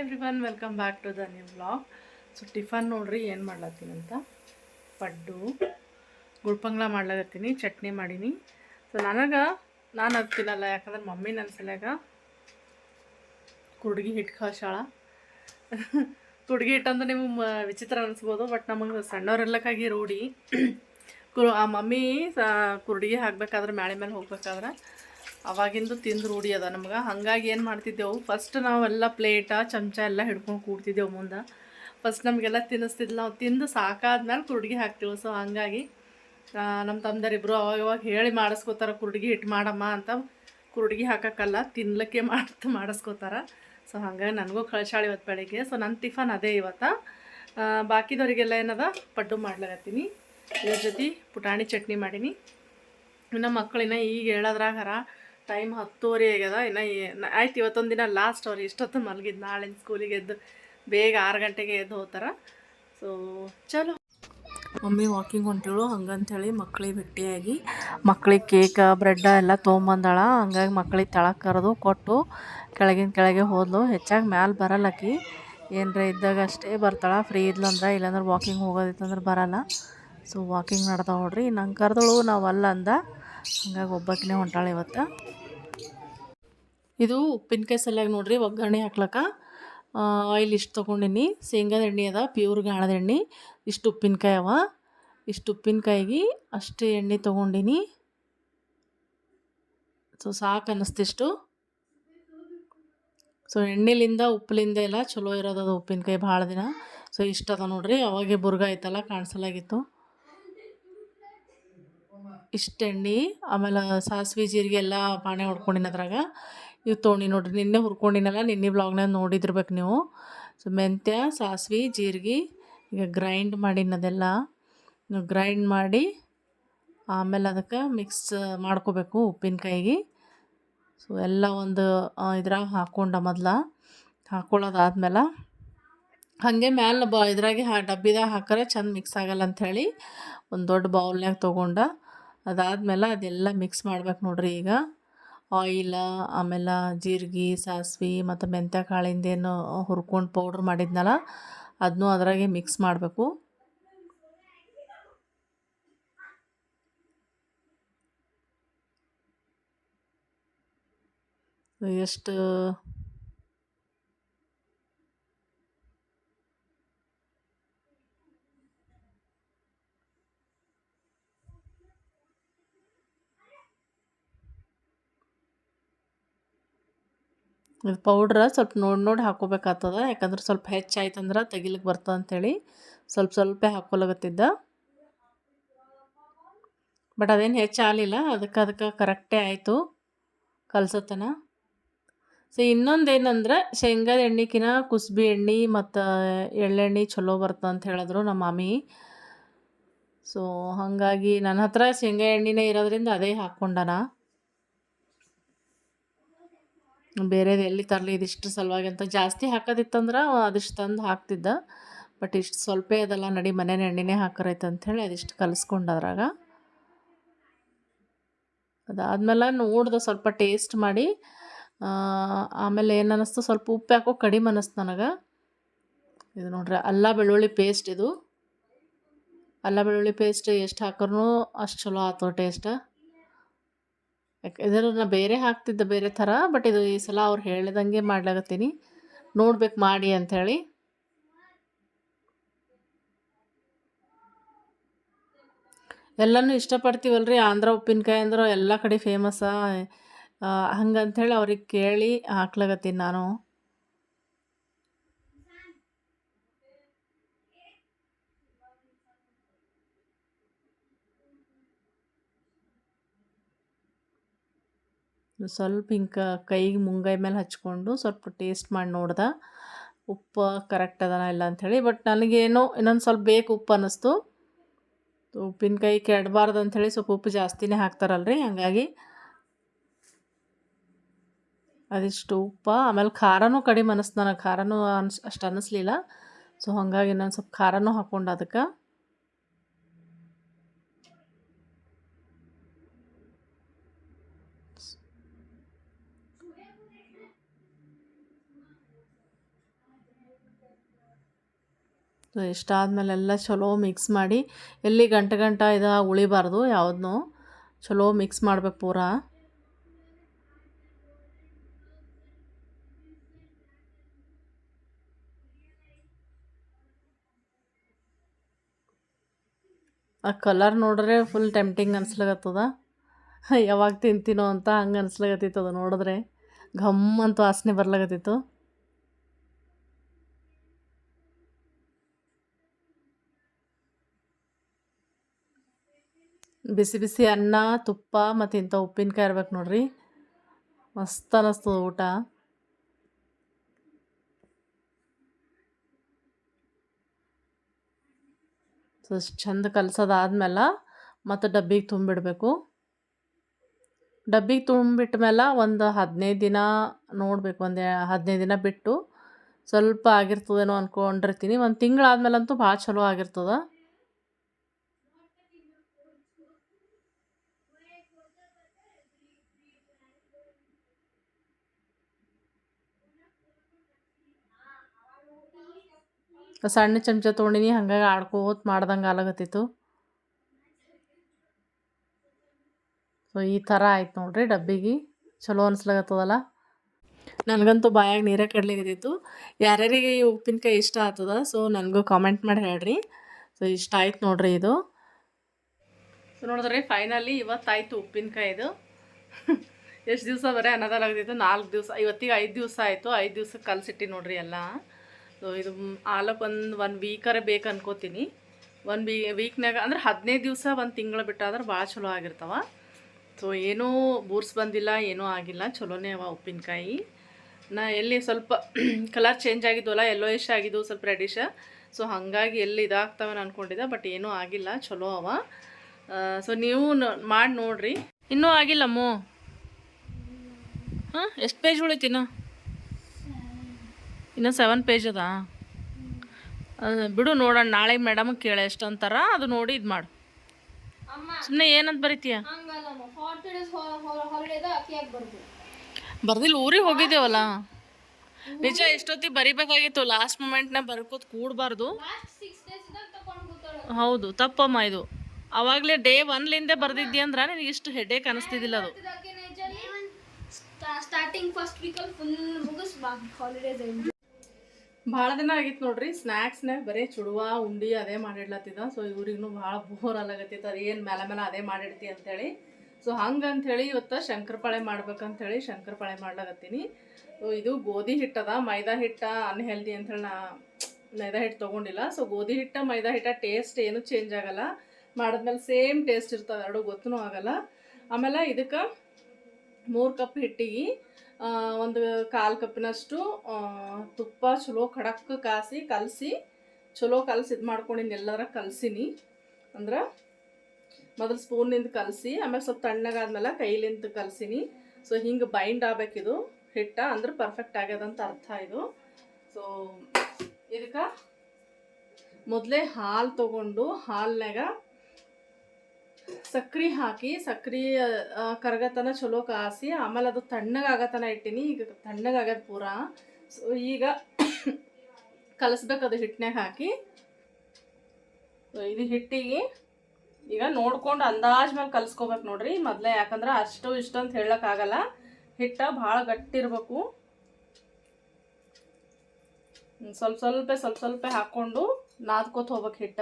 Everyone welcome back to the new blog so tiffin ನೋಡ್ರಿ, ಏನು ಮಾಡ್ಲತ್ತೀನಿ ಅಂತ? ಪಡ್ಡು ಗುಳ್ಪಂಗ್ಲ ಮಾಡ್ಲಾಗತ್ತೀನಿ ಚಟ್ನಿ ಮಾಡೀನಿ. ಸೊ ನನಗೆ, ನಾನು ಅದು ತಿನ್ನಲ್ಲ ಯಾಕಂದ್ರೆ ಮಮ್ಮಿ ನನ್ನ ಸಲ್ಯಾಗ ಕುಡ್ಗಿ ಹಿಟ್ಟು ಕಳ್ಸಾಳ ಕುಡ್ಗಿ ಹಿಟ್ಟು ಅಂದ್ರೆ ನಿಮಗೆ ವಿಚಿತ್ರ ಅನಿಸ್ಬೋದು ಬಟ್ ನಮಗೆ ಸಣ್ಣವರೆಲ್ಲಕ್ಕಾಗಿ ರೂಢಿ. ಕು ಆ ಮಮ್ಮಿ ಕುರ್ಡಿಗೆ ಹಾಕ್ಬೇಕಾದ್ರೆ ಮ್ಯಾಳೆ ಮೇಲೆ ಹೋಗ್ಬೇಕಾದ್ರೆ ಅವಾಗಿಂದು ತಿಂದು ರೂಢಿ ಅದ ನಮ್ಗೆ. ಹಾಗಾಗಿ ಏನು ಮಾಡ್ತಿದ್ದೆವು ಫಸ್ಟ್ ನಾವೆಲ್ಲ ಪ್ಲೇಟ ಚಮಚ ಎಲ್ಲ ಹಿಡ್ಕೊಂಡು ಕೂಡ್ತಿದ್ದೆವು ಮುಂದೆ. ಫಸ್ಟ್ ನಮಗೆಲ್ಲ ತಿನ್ನಿಸ್ತಿದ್ಲು, ನಾವು ತಿಂದು ಸಾಕಾದ್ಮೇಲೆ ಕುರ್ಡಿಗೆ ಹಾಕ್ತೀವಿ. ಸೊ ಹಾಗಾಗಿ ನಮ್ಮ ತಮ್ಮದರಿಬ್ರು ಅವಾಗ ಅವಾಗ ಹೇಳಿ ಮಾಡಿಸ್ಕೋತಾರೆ, ಕುರ್ಡಿಗೆ ಹಿಟ್ಟು ಮಾಡಮ್ಮ ಅಂತ ಕುರ್ಡಿಗೆ ಹಾಕಕ್ಕಲ್ಲ ತಿನ್ಲಿಕ್ಕೆ ಮಾಡ್ತಾ ಮಾಡಿಸ್ಕೋತಾರ. ಸೊ ಹಂಗಾಗಿ ನನಗೂ ಕಳ್ಸಾಳಿ ಇವತ್ತು ಬೆಳಿಗ್ಗೆ. ಸೊ ನನ್ನ ಟಿಫನ್ ಅದೇ ಇವತ್ತು. ಬಾಕಿದವರಿಗೆಲ್ಲ ಏನದ? ಪಡ್ಡು ಮಾಡ್ಲಾಗತ್ತೀನಿ ಇದ್ರ ಜೊತೆ ಪುಟಾಣಿ ಚಟ್ನಿ ಮಾಡೀನಿ. ಇನ್ನು ಮಕ್ಕಳಿನ ಈಗ ಹೇಳೋದ್ರಾಗಾರ ಟೈಮ್ ಹತ್ತುವರೆ ಆಗ್ಯದ. ಇನ್ನು ಆಯ್ತು ಇವತ್ತೊಂದು ದಿನ ಲಾಸ್ಟ್ ಅವ್ರು ಇಷ್ಟೊತ್ತು ಮಲಗಿದ್ದು ನಾಳೆ ಸ್ಕೂಲಿಗೆ ಎದ್ದು ಬೇಗ ಆರು ಗಂಟೆಗೆ ಎದ್ದು ಹೋಗ್ತಾರ. ಸೊ ಚಲೋ. ಮಮ್ಮಿ ವಾಕಿಂಗ್ ಹೊಂಟಿಳು ಹಂಗಂಥೇಳಿ ಮಕ್ಳಿಗೆ ಭೇಟಿಯಾಗಿ, ಮಕ್ಳಿಗೆ ಕೇಕ ಬ್ರೆಡ್ ಎಲ್ಲ ತೊಗೊಂಬಂದಾಳ. ಹಂಗಾಗಿ ಮಕ್ಳಿಗೆ ತಳ ಕರೆದು ಕೊಟ್ಟು ಕೆಳಗಿನ ಕೆಳಗೆ ಹೋದ್ಲು. ಹೆಚ್ಚಾಗಿ ಮ್ಯಾಲೆ ಬರಲ್ಲಕಿ ಏನರ ಇದ್ದಾಗ ಅಷ್ಟೇ ಬರ್ತಾಳೆ. ಫ್ರೀ ಇದ್ಲಂದ್ರೆ ಇಲ್ಲಾಂದ್ರೆ ವಾಕಿಂಗ್ ಹೋಗೋದಿತ್ತಂದ್ರೆ ಬರಲ್ಲ. ಸೊ ವಾಕಿಂಗ್ ನೋಡ್ರಿ. ನಂಗೆ ಕರೆದಳು ನಾವು ಅಲ್ಲ ಅಂದ. ಹಂಗಾಗಿ ಒಬ್ಬಾಕಿನೇ ಹೊಂಟಾಳೆ ಇವತ್ತು. ಇದು ಉಪ್ಪಿನಕಾಯಿ ಸಲ್ಯಾಗ ನೋಡ್ರಿ, ಒಗ್ಗರಣೆ ಹಾಕ್ಲಕ್ಕ. ಆಯಿಲ್ ಇಷ್ಟು ತೊಗೊಂಡಿನಿ. ಶೇಂಗಾದ ಎಣ್ಣೆ ಅದ ಪ್ಯೂರ್ ಗಾಣದ ಎಣ್ಣೆ. ಇಷ್ಟು ಉಪ್ಪಿನಕಾಯಿ ಅವ. ಇಷ್ಟು ಉಪ್ಪಿನಕಾಯಿಗೆ ಅಷ್ಟು ಎಣ್ಣೆ ತೊಗೊಂಡಿನಿ. ಸೊ ಸಾಕು ಅನ್ನಿಸ್ತಿಷ್ಟು ಸೊ ಎಣ್ಣೆಲಿಂದ, ಉಪ್ಪಲಿಂದ ಎಲ್ಲ ಚಲೋ ಇರೋದು ಉಪ್ಪಿನಕಾಯಿ ಭಾಳ ದಿನ. ಸೊ ಇಷ್ಟ ಅದ ನೋಡ್ರಿ. ಅವಾಗೆ ಬುರ್ಗ ಆಯ್ತಲ್ಲ, ಕಾಣಿಸಲಾಗಿತ್ತು. ಇಷ್ಟು ಎಣ್ಣೆ, ಆಮೇಲೆ ಸಾಸಿವೆ, ಜೀರಿಗೆ ಎಲ್ಲ ಪಾಣೆ ಹೊಡ್ಕೊಂಡಿನ ಅದ್ರಾಗ. ಇವು ತೋಣಿ ನೋಡ್ರಿ, ನಿನ್ನೆ ಹುರ್ಕೊಂಡಿನಲ್ಲ, ನಿನ್ನೆ ಬ್ಲಾಗ್ನಾಗ ನೋಡಿದಿರ್ಬೇಕು ನೀವು. ಸೊ, ಮೆಂತ್ಯ, ಸಾಸಿವೆ, ಜೀರಿಗೆ, ಈಗ ಗ್ರೈಂಡ್ ಮಾಡಿನದೆಲ್ಲ ಗ್ರೈಂಡ್ ಮಾಡಿ, ಆಮೇಲೆ ಅದಕ್ಕೆ ಮಿಕ್ಸ್ ಮಾಡ್ಕೋಬೇಕು ಉಪ್ಪಿನಕಾಯಿಗೆ. ಸೊ, ಎಲ್ಲ ಒಂದು ಇದ್ರಾಗ ಹಾಕ್ಕೊಂಡ ಮೊದಲ. ಹಾಕ್ಕೊಳ್ಳೋದಾದ್ಮೇಲೆ ಹಾಗೆ ಮ್ಯಾಲೆ ಬ, ಇದ್ರಾಗೆ ಹಾ ಡಬ್ಬಿದಾಗ ಹಾಕಿದ್ರೆ ಚೆಂದ ಮಿಕ್ಸ್ ಆಗಲ್ಲ ಅಂಥೇಳಿ ಒಂದು ದೊಡ್ಡ ಬೌಲ್ನಾಗ ತೊಗೊಂಡು, ಅದಾದಮೇಲೆ ಅದೆಲ್ಲ ಮಿಕ್ಸ್ ಮಾಡ್ಬೇಕು ನೋಡ್ರಿ ಈಗ. ಆಯಿಲ, ಆಮೇಲೆ ಜೀರಿಗೆ, ಸಾಸ್ವೆ ಮತ್ತು ಮೆಂತ್ಯ ಕಾಳಿಂದೇನು ಹುರ್ಕೊಂಡು ಪೌಡ್ರ್ ಮಾಡಿದ್ನಲ್ಲ ಅದನ್ನೂ ಅದರಾಗೆ ಮಿಕ್ಸ್ ಮಾಡಬೇಕು. ಎಷ್ಟು ಇದು ಪೌಡ್ರ ಸ್ವಲ್ಪ ನೋಡಿ ನೋಡಿ ಹಾಕೋಬೇಕಾಗ್ತದ. ಯಾಕಂದ್ರೆ ಸ್ವಲ್ಪ ಹೆಚ್ಚಾಯ್ತಂದ್ರೆ ತೆಗಿಲಿಕ್ಕೆ ಬರ್ತದೆ ಅಂಥೇಳಿ ಸ್ವಲ್ಪ ಸ್ವಲ್ಪ ಹಾಕ್ಕೊಳಗತ್ತಿದ್ದ ಬಟ್ ಅದೇನು ಹೆಚ್ಚಾಗಲಿಲ್ಲ. ಅದಕ್ಕೆ ಅದಕ್ಕೆ ಕರೆಕ್ಟೇ ಆಯಿತು ಕಲ್ಸತನ ಸೊ ಇನ್ನೊಂದು ಏನಂದ್ರೆ ಶೇಂಗಾದ ಎಣ್ಣೆಕಿನ ಕುಸ್ಬಿ ಎಣ್ಣೆ ಮತ್ತು ಎಳ್ಳೆಣ್ಣೆ ಚಲೋ ಬರ್ತದೆ ಅಂತ ಹೇಳಿದ್ರು ನಮ್ಮ ಮಾಮಿ. ಸೊ ಹಾಗಾಗಿ ನನ್ನ ಹತ್ರ ಶೇಂಗಾ ಎಣ್ಣೆನೇ ಇರೋದ್ರಿಂದ ಅದೇ ಹಾಕ್ಕೊಂಡನ ಬೇರೆದು ಎಲ್ಲಿ ತರಲಿ ಇದಿಷ್ಟು ಸಲುವಾಗಿ ಅಂತ ಜಾಸ್ತಿ ಹಾಕೋದಿತ್ತಂದ್ರೆ ಅದಿಷ್ಟು ತಂದು ಹಾಕ್ತಿದ್ದ. ಬಟ್ ಇಷ್ಟು ಸ್ವಲ್ಪ ಅದೆಲ್ಲ ನಡಿ ಮನೆ ಎಣ್ಣೆನೇ ಹಾಕರೈತೆ ಅಂಥೇಳಿ ಅದಿಷ್ಟು ಕಲಿಸ್ಕೊಂಡು ಅದ್ರಾಗ. ಅದಾದ್ಮೇಲೆ ನೋಡ್ದೆ ಸ್ವಲ್ಪ ಟೇಸ್ಟ್ ಮಾಡಿ ಆಮೇಲೆ ಏನು ಅನ್ನಿಸ್ತು ಸ್ವಲ್ಪ ಉಪ್ಪು ಹಾಕೋ ಕಡಿಮೆ ಅನ್ನಿಸ್ತು ನನಗೆ. ಇದು ನೋಡ್ರಿ, ಅಲ್ಲ ಬೆಳ್ಳುಳ್ಳಿ ಪೇಸ್ಟ್ ಇದು. ಅಲ್ಲ ಬೆಳ್ಳುಳ್ಳಿ ಪೇಸ್ಟ್ ಎಷ್ಟು ಹಾಕ್ರೂ ಅಷ್ಟು ಚಲೋ ಆಯ್ತು ಟೇಸ್ಟ್ ಇದನ್ನು ಬೇರೆ ಹಾಕ್ತಿದ್ದೆ ಬೇರೆ ಥರ ಬಟ್ ಇದು ಈ ಸಲ ಅವ್ರು ಹೇಳಿದಂಗೆ ಮಾಡ್ಲಾಗತ್ತೀನಿ ನೋಡ್ಬೇಕು ಮಾಡಿ ಅಂಥೇಳಿ ಎಲ್ಲನೂ ಇಷ್ಟಪಡ್ತೀವಲ್ರಿ, ಆಂಧ್ರ ಉಪ್ಪಿನಕಾಯಿ ಅಂದ್ರೆ ಎಲ್ಲ ಕಡೆ ಫೇಮಸ್ಸಾ ಹಂಗಂಥೇಳಿ ಅವ್ರಿಗೆ ಕೇಳಿ ಹಾಕ್ಲಾಗತ್ತೀನಿ ನಾನು. ಸ್ವಲ್ಪ ಹಿಂಗೆ ಕೈಗೆ ಮುಂಗೈ ಮೇಲೆ ಹಚ್ಕೊಂಡು ಸ್ವಲ್ಪ ಟೇಸ್ಟ್ ಮಾಡಿ ನೋಡ್ದೆ. ಉಪ್ಪು ಕರೆಕ್ಟ್ ಅದನ ಇಲ್ಲ ಅಂಥೇಳಿ ಬಟ್ ನನಗೇನೋ ಇನ್ನೊಂದು ಸ್ವಲ್ಪ ಬೇಕು ಉಪ್ಪು ಅನ್ನಿಸ್ತು. ಉಪ್ಪಿನಕಾಯಿ ಕೆಡಬಾರ್ದು ಅಂಥೇಳಿ ಸ್ವಲ್ಪ ಉಪ್ಪು ಜಾಸ್ತಿನೇ ಹಾಕ್ತಾರಲ್ರಿ, ಹಾಗಾಗಿ ಅದಿಷ್ಟು ಉಪ್ಪು. ಆಮೇಲೆ ಖಾರನೂ ಕಡಿಮೆ ಅನ್ನಿಸ್ತು ನನಗೆ, ಖಾರನೂ ಅನ್ಸ್ ಅಷ್ಟು ಅನ್ನಿಸ್ಲಿಲ್ಲ. ಸೊ ಹಾಗಾಗಿ ನಾನು ಸ್ವಲ್ಪ ಖಾರನೂ ಹಾಕ್ಕೊಂಡು ಅದಕ್ಕೆ. ಸೊ ಇಷ್ಟಾದಮೇಲೆ ಎಲ್ಲ ಚಲೋ ಮಿಕ್ಸ್ ಮಾಡಿ, ಎಲ್ಲಿ ಗಂಟೆ ಗಂಟ ಇದ ಉಳಿಬಾರ್ದು ಯಾವುದನ್ನೂ ಚಲೋ ಮಿಕ್ಸ್ ಮಾಡ್ಬೇಕು ಪೂರಾ. ಆ ಕಲರ್ ನೋಡ್ರೆ ಫುಲ್ ಟೆಂಪ್ಟಿಂಗ್ ಅನ್ಸ್ಲಾಗತ್ತದ. ಯಾವಾಗ ತಿಂತೀನೋ ಅಂತ ಹಂಗೆ ಅನ್ಸ್ಲಾಗತ್ತಿತ್ತು ಅದು ನೋಡಿದ್ರೆ. ಘಮ್ ಅಂತ ವಾಸನೆ ಬರ್ಲಾಗತ್ತಿತ್ತು. ಬಿಸಿ ಬಿಸಿ ಅನ್ನ, ತುಪ್ಪ ಮತ್ತು ಇಂಥ ಉಪ್ಪಿನಕಾಯಿ ಇರ್ಬೇಕು ನೋಡ್ರಿ. ಮಸ್ತ್ ಅನ್ನಿಸ್ತದ ಊಟ. ಸೊ ಚೆಂದ ಕಲ್ಸೋದಾದ್ಮೇಲೆ ಮತ್ತು ಡಬ್ಬಿಗೆ ತುಂಬಿಡಬೇಕು. ಡಬ್ಬಿಗೆ ತುಂಬಿಟ್ಟ ಮೇಲೆ ಒಂದು ಹದಿನೈದು ದಿನ ನೋಡಬೇಕು, ಒಂದು ಹದಿನೈದು ದಿನ ಬಿಟ್ಟು. ಸ್ವಲ್ಪ ಆಗಿರ್ತದೇನೋ ಅಂದ್ಕೊಂಡಿರ್ತೀನಿ ಒಂದು ತಿಂಗಳಾದ್ಮೇಲಂತೂ ಭಾಳ ಚಲೋ ಆಗಿರ್ತದೆ. ಸಣ್ಣ ಚಮಚ ತೊಗೊಂಡಿನಿ, ಹಂಗಾಗಿ ಆಡ್ಕೋತ ಮಾಡ್ದಂಗೆ ಆಲಾಗತ್ತಿತ್ತು. ಸೊ ಈ ಥರ ಆಯ್ತು ನೋಡ್ರಿ ಡಬ್ಬಿಗೆ. ಚಲೋ ಅನ್ಸ್ಲಾಗತ್ತದಲ್ಲ. ನನಗಂತೂ ಬಾಯಾಗ ನೀರೇ ಕಡ್ಲಿಗತ್ತಿತ್ತು ಯಾರ್ಯಾರಿಗೆ ಈ ಉಪ್ಪಿನಕಾಯಿ ಇಷ್ಟ ಆಗ್ತದ ಸೊ ನನಗೂ ಕಾಮೆಂಟ್ ಮಾಡಿ ಹೇಳ್ರಿ. ಸೊ ಇಷ್ಟ ಆಯ್ತು ನೋಡ್ರಿ ಇದು. ಸೊ ನೋಡಿದ್ರಿ ಫೈನಲಿ ಇವತ್ತಾಯ್ತು ಉಪ್ಪಿನಕಾಯಿದು ಎಷ್ಟು ದಿವಸ ಬರೀ ಅನ್ನದಾಗತ್ತಿತ್ತು ನಾಲ್ಕು ದಿವಸ, ಇವತ್ತಿಗೆ ಐದು ದಿವಸ ಆಯಿತು, ಐದು ದಿವ್ಸಕ್ಕೆ ಕಲ್ಸಿಟ್ಟಿ ನೋಡ್ರಿ ಎಲ್ಲ. ಇದು ಆಲಕ್ಕೆ ಒಂದು ಒನ್ ವೀಕರೇ ಬೇಕು ಅನ್ಕೋತೀನಿ. ಒಂದು ವೀ ವೀಕ್ನಾಗ ಅಂದ್ರೆ ಹದಿನೈದು ದಿವಸ ಒಂದು ತಿಂಗಳು ಬಿಟ್ಟಾದ್ರೆ ಭಾಳ ಚಲೋ ಆಗಿರ್ತಾವ. ಸೊ ಏನೂ ಬೂರ್ಸ್ ಬಂದಿಲ್ಲ, ಏನೂ ಆಗಿಲ್ಲ ಚಲೋನೇ ಅವ ಉಪ್ಪಿನಕಾಯಿ. ನಾ ಎಲ್ಲಿ ಸ್ವಲ್ಪ ಕಲರ್ ಚೇಂಜ್ ಆಗಿದ್ವಲ್ಲ ಎಲ್ಲೋ ಇಷ್ಟ ಆಗಿದ್ದು ಸ್ವಲ್ಪ ರೆಡಿಶ ಸೊ ಹಾಗಾಗಿ ಎಲ್ಲಿ ಇದಾಗ್ತಾವೆ ಅಂದ್ಕೊಂಡಿದ್ದೆ ಬಟ್ ಏನೂ ಆಗಿಲ್ಲ ಚಲೋ ಅವ. ಸೊ ನೀವು ಮಾಡಿ ನೋಡ್ರಿ. ಇನ್ನೂ ಆಗಿಲ್ಲಮ್ಮು. ಹಾಂ, ಎಷ್ಟು ಪೇಜ್ ಉಳಿತೀನ ಇನ್ನು ಸೆವೆನ್ ಪೇಜ್ ಅದ? ಬಿಡು ನೋಡೋಣ ನಾಳೆ ಮೇಡಮ್ ಕೇಳ ಎಷ್ಟು ಅಂತಾರ ಅದು ನೋಡಿ ಇದು ಮಾಡು. ಸುಮ್ಮನೆ ಏನಂತ ಬರೀತೀಯ? ಬರ್ದಿಲ್ಲ ಊರಿಗೆ ಹೋಗಿದ್ದೇವಲ್ಲ? ನಿಜ ಎಷ್ಟೊತ್ತಿಗೆ ಬರಿಬೇಕಾಗಿತ್ತು ಲಾಸ್ಟ್ ಮೂಮೆಂಟ್ನ ಬರ್ಕೋತ ಕೂಡಬಾರ್ದು. ಹೌದು ತಪ್ಪಮ್ಮ ಇದು. ಅವಾಗಲೇ ಡೇ ಒನ್ಲಿಂದೆ ಬರ್ದಿದ್ದಿ ಅಂದ್ರೆ ನಿನಗೆ ಇಷ್ಟು ಹೆಡೇಕ್ ಅನಿಸ್ತಿದ್ದಿಲ್ಲ ಅದು. ಸ್ಟಾರ್ಟಿಂಗ್ ಫಸ್ಟ್ ವೀಕಲ್ಲಿ ಫುಲ್ ಮುಗಿಸ್ಬಾರ್ದು ಹಾಲಿಡೇಸ್ ಭಾಳ ದಿನ ಆಗಿತ್ತು ನೋಡ್ರಿ. ಸ್ನ್ಯಾಕ್ಸ್ನಾಗ ಬರೀ ಚುಡುವ, ಉಂಡಿ ಅದೇ ಮಾಡಿಡ್ಲತ್ತಿದ ಸೊ ಇವ್ರಿಗೂ ಭಾಳ ಬೋರ್ ಅಲ್ಲಾಗತ್ತಿತ್ತು ಅದು ಏನು ಮೇಲೆ ಮೇಲೆ ಅದೇ ಮಾಡಿಡ್ತಿ ಅಂತೇಳಿ. ಸೊ ಹಂಗೆ ಅಂಥೇಳಿ ಇವತ್ತು ಶಂಕರಪಾಳೆ ಮಾಡ್ಬೇಕಂಥೇಳಿ ಶಂಕರಪಾಳೆ ಮಾಡ್ಲಾಗತ್ತೀನಿ. ಸೊ ಇದು ಗೋಧಿ ಹಿಟ್ಟದ. ಮೈದಾ ಹಿಟ್ಟ ಅನ್ಹೆಲ್ದಿ ಅಂಥೇಳಿ ನಾ ಮೈದಾ ಹಿಟ್ಟು ತೊಗೊಂಡಿಲ್ಲ. ಸೊ ಗೋಧಿ ಹಿಟ್ಟ, ಮೈದಾ ಹಿಟ್ಟ ಟೇಸ್ಟ್ ಏನು ಚೇಂಜ್ ಆಗಲ್ಲ. ಮಾಡಿದ್ಮೇಲೆ ಸೇಮ್ ಟೇಸ್ಟ್ ಇರ್ತದೆ. ಎರಡು ಗೊತ್ತೂ ಆಗಲ್ಲ. ಆಮೇಲೆ ಇದಕ್ಕೆ ಮೂರು ಕಪ್ ಹಿಟ್ಟಿಗೆ ಒಂದು ಕಾಲು ಕಪ್ಪಿನಷ್ಟು ತುಪ್ಪ ಚಲೋ ಖಡಕ್ ಕಾಸಿ, ಕಲಸಿ, ಚಲೋ ಕಲಸಿ ಇದು ಮಾಡ್ಕೊಂಡಿನಿ ಎಲ್ಲರ ಕಲಸಿನಿ. ಅಂದ್ರೆ ಮೊದಲು ಸ್ಪೂನಿಂದ ಕಲಸಿ, ಆಮೇಲೆ ಸ್ವಲ್ಪ ತಣ್ಣಗಾದ್ಮೇಲೆ ಕೈಲಿಂದ ಕಲಸಿನಿ. ಸೊ ಹಿಂಗೆ ಬೈಂಡ್ ಆಗ್ಬೇಕಿದು ಹಿಟ್ಟ ಅಂದ್ರೆ ಪರ್ಫೆಕ್ಟ್ ಆಗ್ಯದಂತ ಅರ್ಥ ಇದು. ಸೊ ಇದಕ್ಕೆ ಮೊದಲೇ ಹಾಲು ತೊಗೊಂಡು ಹಾಲ್ನಾಗ ಸಕ್ರೆ ಹಾಕಿ, ಸಕ್ರಿ ಕರಗತನ ಚಲೋ ಕಾಸಿ, ಆಮೇಲೆ ಅದು ತಣ್ಣಗಾಗತನ ಇಟ್ಟಿನಿ. ಈಗ ತಣ್ಣಗಾಗದ ಪೂರ. ಸೊ ಈಗ ಕಲಸ್ಬೇಕು ಅದು ಹಿಟ್ಟಿನಾಗ ಹಾಕಿ. ಇದು ಹಿಟ್ಟಿಗೆ ಈಗ ನೋಡ್ಕೊಂಡು ಅಂದಾಜ್ ಮೇಲೆ ಕಲಿಸ್ಕೋಬೇಕು ನೋಡ್ರಿ ಮೊದಲೇ. ಯಾಕಂದ್ರೆ ಅಷ್ಟು ಇಷ್ಟು ಅಂತ ಹೇಳೋಕ್ಕಾಗಲ್ಲ ಹಿಟ್ಟ ಭಾಳ ಗಟ್ಟಿರ್ಬೇಕು ಸ್ವಲ್ಪ ಸ್ವಲ್ಪ ಸ್ವಲ್ಪ ಸ್ವಲ್ಪ ಹಾಕ್ಕೊಂಡು ನಾದ್ಕೋತ ಹೋಗ್ಬೇಕು ಹಿಟ್ಟ.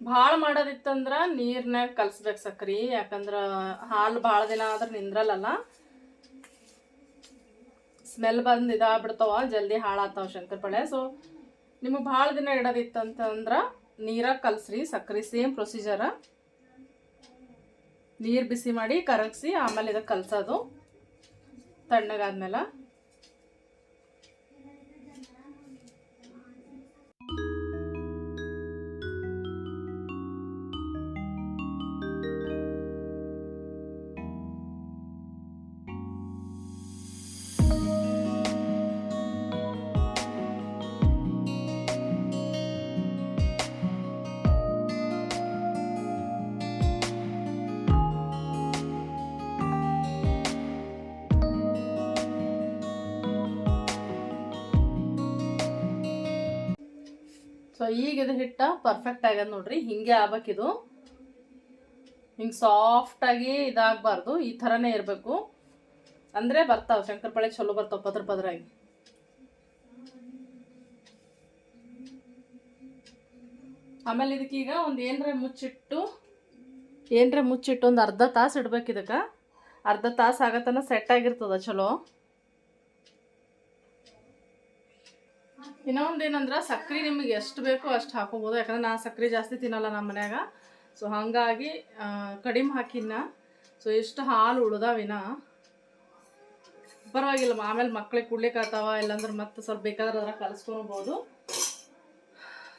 ಭಾಳ ಮಾಡೋದಿತ್ತಂದ್ರೆ ನೀರ್ನಾಗ ಕಲ್ಸ್ಬೇಕು ಸಕ್ರಿ, ಯಾಕಂದ್ರೆ ಹಾಲು ಭಾಳ ದಿನ ಆದ್ರೆ ನಿಂದ್ರಲ್ಲ ಸ್ಮೆಲ್ ಬಂದು ಇದಾಗ್ಬಿಡ್ತಾವ, ಜಲ್ದಿ ಹಾಳಾಗ್ತಾವ ಶಂಕರಪಳೆ. ಸೊ ನಿಮಗೆ ಭಾಳ ದಿನ ಇಡೋದಿತ್ತಂತಂದ್ರೆ ನೀರಾಗ ಕಲ್ಸ್ರಿ ಸಕ್ರಿ ಸೇಮ್ ಪ್ರೊಸೀಜರ ನೀರು ಬಿಸಿ ಮಾಡಿ ಕರಗಿಸಿ, ಆಮೇಲೆ ಇದಕ್ಕೆ ಕಲಸೋದು. ತಣ್ಣಗಾದ್ಮೇಲೆ. ಈಗ ಇದು ಹಿಟ್ಟ ಪರ್ಫೆಕ್ಟ್ ಆಗ್ಯದ ನೋಡ್ರಿ. ಹಿಂಗೆ ಆಗ್ಬೇಕಿದು ಹಿಂಗೆ ಸಾಫ್ಟಾಗಿ ಇದಾಗಬಾರ್ದು. ಈ ಥರನೇ ಇರಬೇಕು. ಅಂದರೆ ಬರ್ತಾವೆ. ಶಂಕರಪಾಳೆ ಚಲೋ ಬರ್ತಾವೆ ಪದ್ರ ಪದ್ರಾಗಿ. ಆಮೇಲೆ ಇದಕ್ಕೀಗ ಒಂದು ಏನರ ಮುಚ್ಚಿಟ್ಟು ಏನರ ಮುಚ್ಚಿಟ್ಟು ಒಂದು ಅರ್ಧ ತಾಸು ಇಡ್ಬೇಕು ಇದಕ್ಕೆ. ಅರ್ಧ ತಾಸು ಆಗತ್ತನ ಸೆಟ್ ಆಗಿರ್ತದ ಚಲೋ. ಇನ್ನೊಂದು ಏನಂದ್ರೆ ಸಕ್ಕರೆ ನಿಮಗೆ ಎಷ್ಟು ಬೇಕೋ ಅಷ್ಟು ಹಾಕೋಬೋದು. ಯಾಕಂದ್ರೆ ನಾನು ಸಕ್ಕರೆ ಜಾಸ್ತಿ ತಿನ್ನಲ್ಲ ನಮ್ಮ ಮನ್ಯಾಗ. ಸೊ ಹಾಗಾಗಿ ಕಡಿಮೆ ಹಾಕಿನ ಸೊ ಎಷ್ಟು ಹಾಲು ಉಳ್ದಾವಿನ ಪರವಾಗಿಲ್ಲ, ಆಮೇಲೆ ಮಕ್ಳಿಗೆ ಕುಡ್ಲಿಕ್ಕಾಗ್ತಾವ ಇಲ್ಲಾಂದ್ರೆ ಮತ್ತೆ ಸ್ವಲ್ಪ ಬೇಕಾದ್ರೆ ಅದ್ರಾಗ ಕಲಿಸ್ಕೊಬೋದು.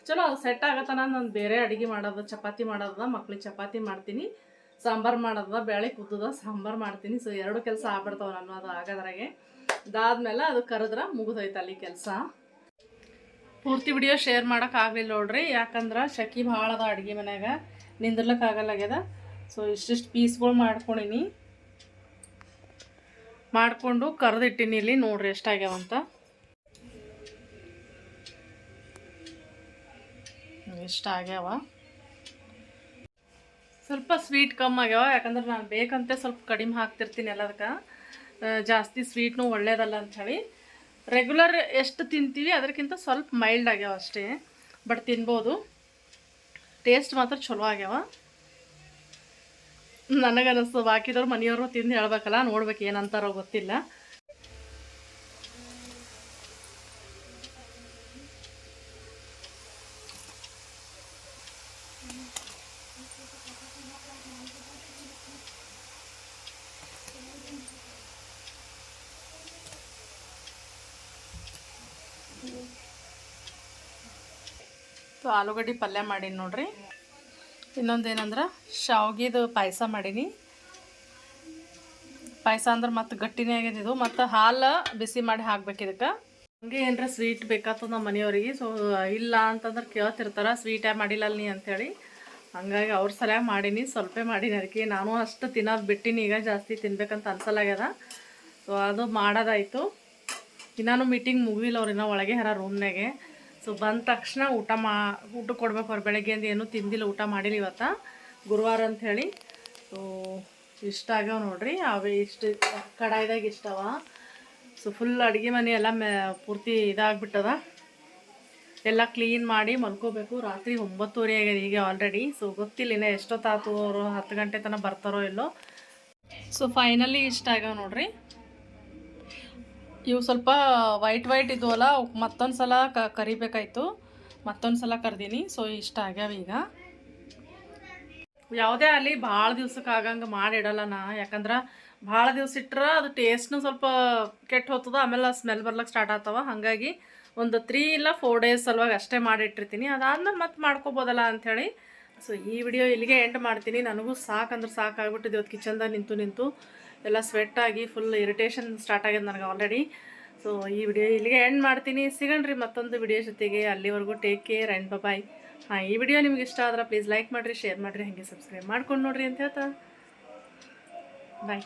ಚಲೋ, ಅದು ಸೆಟ್ ಆಗತ್ತನ, ನಾನು ಬೇರೆ ಅಡುಗೆ ಮಾಡೋದು, ಚಪಾತಿ ಮಾಡೋದ, ಮಕ್ಳಿಗೆ ಚಪಾತಿ ಮಾಡ್ತೀನಿ. ಸಾಂಬಾರು ಮಾಡೋದ ಬೇಳೆ ಕುದ್ದದ, ಸಾಂಬಾರು ಮಾಡ್ತೀನಿ. ಸೊ ಎರಡು ಕೆಲಸ ಆಗ್ಬಿಡ್ತಾವೆ ನಾನು ಅದು ಆಗೋದ್ರಾಗೆ. ಅದಾದ್ಮೇಲೆ ಅದು ಕರೆದ್ರೆ ಮುಗಿದೋಯ್ತು ಅಲ್ಲಿ ಕೆಲಸ. ಪೂರ್ತಿ ವಿಡಿಯೋ ಶೇರ್ ಮಾಡೋಕ್ಕಾಗಲಿಲ್ಲ ನೋಡ್ರಿ. ಯಾಕಂದ್ರೆ ಶಕಿ ಭಾಳ ಅದ ಅಡುಗೆ ಮನ್ಯಾಗ. ಆಗಲ್ಲಾಗ್ಯದ ಸೊ ಇಷ್ಟಿಷ್ಟು ಪೀಸ್ಗಳು ಮಾಡ್ಕೊಂಡಿನಿ. ಮಾಡಿಕೊಂಡು ಕರೆದಿಟ್ಟಿನಿ ಇಲ್ಲಿ. ನೋಡ್ರಿ ಎಷ್ಟಾಗ್ಯಾವಂತ ಆಗ್ಯಾವ ಸ್ವಲ್ಪ ಸ್ವೀಟ್ ಕಮ್ಮಿ ಆಗ್ಯಾವ. ಯಾಕಂದ್ರೆ ನಾನು ಬೇಕಂತೆ ಸ್ವಲ್ಪ ಕಡಿಮೆ ಹಾಕ್ತಿರ್ತೀನಿ ಎಲ್ಲದಕ್ಕೆ. ಜಾಸ್ತಿ ಸ್ವೀಟ್ನು ಒಳ್ಳೇದಲ್ಲ ಅಂಥೇಳಿ ರೆಗ್ಯುಲರ್ ಎಷ್ಟು ತಿಂತೀವಿ? ಅದಕ್ಕಿಂತ ಸ್ವಲ್ಪ ಮೈಲ್ಡ್ ಆಗ್ಯಾವ ಅಷ್ಟೇ. ಬಟ್ ತಿನ್ಬೋದು. ಟೇಸ್ಟ್ ಮಾತ್ರ ಚಲೋ ಆಗ್ಯಾವ. ನನಗನ್ನಿಸ್ತು, ಬಾಕಿದವ್ರು ಮನೆಯವರು ತಿಂದು ಹೇಳ್ಬೇಕಲ್ಲ, ನೋಡ್ಬೇಕು ಏನಂತಾರೋ ಗೊತ್ತಿಲ್ಲ. ಆಲೂಗಡ್ಡೆ ಪಲ್ಯ ಮಾಡೀನಿ ನೋಡ್ರಿ. ಇನ್ನೊಂದೇನಂದ್ರೆ ಶಾವ್ಗಿದು ಪಾಯಸ ಮಾಡೀನಿ. ಪಾಯಸ ಅಂದ್ರೆ ಮತ್ತೆ ಗಟ್ಟಿನೇ ಆಗ್ಯದ ಇದು. ಮತ್ತು ಹಾಲು ಬಿಸಿ ಮಾಡಿ ಹಾಕ್ಬೇಕು ಇದಕ್ಕೆ. ಹಂಗೆ ಏನರ ಸ್ವೀಟ್ ಬೇಕಾಗ್ತದೆ ನಮ್ಮ ಮನೆಯವ್ರಿಗೆ. ಸೊ, ಇಲ್ಲ ಅಂತಂದ್ರೆ ಕೇಳ್ತಿರ್ತಾರೆ, ಸ್ವೀಟ್ ಮಾಡಿಲ್ಲ ನೀ ಅಂಥೇಳಿ ಹಂಗಾಗಿ ಅವ್ರ ಸಲ ಮಾಡೀನಿ, ಸ್ವಲ್ಪ ಮಾಡೀನಿ ಅದಕ್ಕೆ ನಾನು ಅಷ್ಟು ತಿನ್ನೋದು ಬಿಟ್ಟಿನಿ, ಈಗ ಜಾಸ್ತಿ ತಿನ್ಬೇಕಂತ ಅನ್ಸಲಾಗ್ಯದ ಸೊ, ಅದು ಮಾಡೋದಾಯಿತು. ಇನ್ನೂ ಮೀಟಿಂಗ್ ಮುಗಿಲ್ಲ ಅವ್ರು ಒಳಗೆ ಹರ ರೂಮ್ನಾಗೆ ಸೊ ಬಂದ ತಕ್ಷಣ ಊಟ ಮಾ ಊಟ ಕೊಡ್ಬೇಕು ಅವ್ರು ಬೆಳಗ್ಗೆಯಿಂದ ಏನೂ ತಿಂದಿಲ್ಲ, ಊಟ ಮಾಡಿಲ್ಲ ಇವತ್ತು. ಗುರುವಾರ ಅಂಥೇಳಿ ಸೊ ಇಷ್ಟ ಆಗ್ಯಾವ ನೋಡ್ರಿ. ಅವೇ ಇಷ್ಟು, ಕಡಾಯ್ದಾಗ ಇಷ್ಟವ. ಸೊ ಫುಲ್ ಅಡುಗೆ ಮನೆ ಎಲ್ಲ ಮೆ, ಪೂರ್ತಿ ಇದಾಗ್ಬಿಟ್ಟದ. ಎಲ್ಲ ಕ್ಲೀನ್ ಮಾಡಿ ಮಲ್ಕೋಬೇಕು. ರಾತ್ರಿ ಒಂಬತ್ತುವರೆ ಆಗ್ಯದ ಈಗ ಆಲ್ರೆಡಿ ಸೊ ಗೊತ್ತಿಲ್ಲ ಇನ್ನೂ ಎಷ್ಟೊತ್ತಾತು ಅವರು ಹತ್ತು ಗಂಟೆ ತನಕ ಬರ್ತಾರೋ ಇಲ್ಲೋ. ಸೊ ಫೈನಲಿ ಇಷ್ಟ ಆಗ್ಯಾವ ನೋಡ್ರಿ. ಇವು ಸ್ವಲ್ಪ ವೈಟ್ ವೈಟ್ ಇದ್ವಲ್ಲ ಮತ್ತೊಂದು ಸಲ ಕ ಕರಿಬೇಕಾಯ್ತು. ಮತ್ತೊಂದು ಸಲ ಕರ್ದೀನಿ. ಸೊ ಇಷ್ಟ ಆಗ್ಯಾವ ಈಗ. ಯಾವುದೇ ಆಗಲಿ ಭಾಳ ದಿವ್ಸಕ್ಕೆ ಆಗಂಗೆ ಮಾಡಿಡಲ್ಲ ನಾ. ಯಾಕಂದ್ರೆ ಭಾಳ ದಿವ್ಸ ಇಟ್ರೆ ಅದು ಟೇಸ್ಟ್ನು ಸ್ವಲ್ಪ ಕೆಟ್ಟು ಹೋಗ್ತದ, ಆಮೇಲೆ ಸ್ಮೆಲ್ ಬರ್ಲಿಕ್ಕೆ ಸ್ಟಾರ್ಟ್ ಆಗ್ತಾವ. ಹಾಗಾಗಿ ಒಂದು ತ್ರೀ ಇಲ್ಲ ಫೋರ್ ಡೇಸ್ ಸಲುವಾಗಿ ಅಷ್ಟೇ ಮಾಡಿಟ್ಟಿರ್ತೀನಿ. ಅದಾದ್ಮೇಲೆ ಮತ್ತೆ ಮಾಡ್ಕೋಬೋದಲ್ಲ ಅಂಥೇಳಿ ಸೊ ಈ ವಿಡಿಯೋ ಇಲ್ಲಿಗೆ ಎಂಡ್ ಮಾಡ್ತೀನಿ. ನನಗೂ ಸಾಕಂದ್ರೆ ಸಾಕಾಗ್ಬಿಟ್ಟಿದೆ ಇವತ್ತು ಕಿಚನ್ದಾಗ ನಿಂತು ನಿಂತು. ಎಲ್ಲ ಸ್ವೆಟ್ ಆಗಿ ಫುಲ್ ಇರಿಟೇಷನ್ ಸ್ಟಾರ್ಟ್ ಆಗಿದೆ ನನಗೆ ಆಲ್ರೆಡಿ ಸೊ ಈ ವಿಡಿಯೋ ಇಲ್ಲಿಗೆ ಎಂಡ್ ಮಾಡ್ತೀನಿ. ಸಿಗಣ್ರಿ ಮತ್ತೊಂದು ವಿಡಿಯೋ ಜೊತೆಗೆ. ಅಲ್ಲಿವರೆಗೂ ಟೇಕ್ ಕೇರ್ ಆ್ಯಂಡ್ ಬಾಯ್ ಹಾಂ, ಈ ವಿಡಿಯೋ ನಿಮ್ಗೆ ಇಷ್ಟ ಆದ್ರೆ ಪ್ಲೀಸ್ ಲೈಕ್ ಮಾಡಿರಿ ಶೇರ್ ಮಾಡಿರಿ, ಹಾಗೆ ಸಬ್ಸ್ಕ್ರೈಬ್ ಮಾಡ್ಕೊಂಡು ನೋಡಿರಿ ಅಂತ ಹೇಳ್ತಾ. ಬಾಯ್